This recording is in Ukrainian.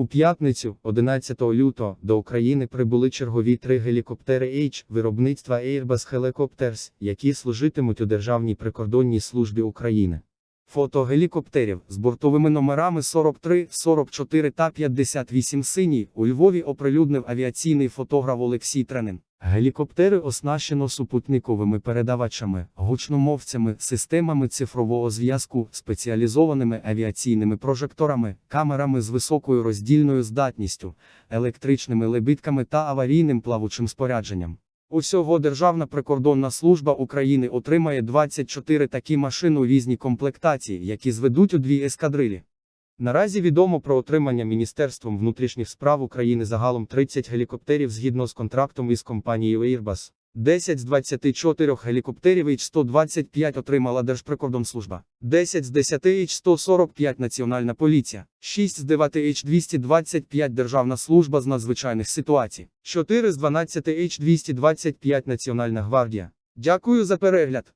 У п'ятницю, 11 лютого, до України прибули чергові три гелікоптери H виробництва Airbus Helicopters, які служитимуть у Державній прикордонній службі України. Фото гелікоптерів з бортовими номерами 43, 44 та 58 синій у Львові оприлюднив авіаційний фотограф Олексій Тренин. Гелікоптери оснащено супутниковими передавачами, гучномовцями, системами цифрового зв'язку, спеціалізованими авіаційними прожекторами, камерами з високою роздільною здатністю, електричними лебідками та аварійним плавучим спорядженням. Усього Державна прикордонна служба України отримає 24 такі машини у різній комплектації, які зведуть у дві ескадрилі. Наразі відомо про отримання Міністерством внутрішніх справ України загалом 30 гелікоптерів згідно з контрактом із компанією Airbus. 10 з 24 гелікоптерів H-125 отримала Держприкордонслужба, 10 з 10 H-145 Національна поліція, 6 з 9 H-225 Державна служба з надзвичайних ситуацій, 4 з 12 H-225 Національна гвардія. Дякую за перегляд.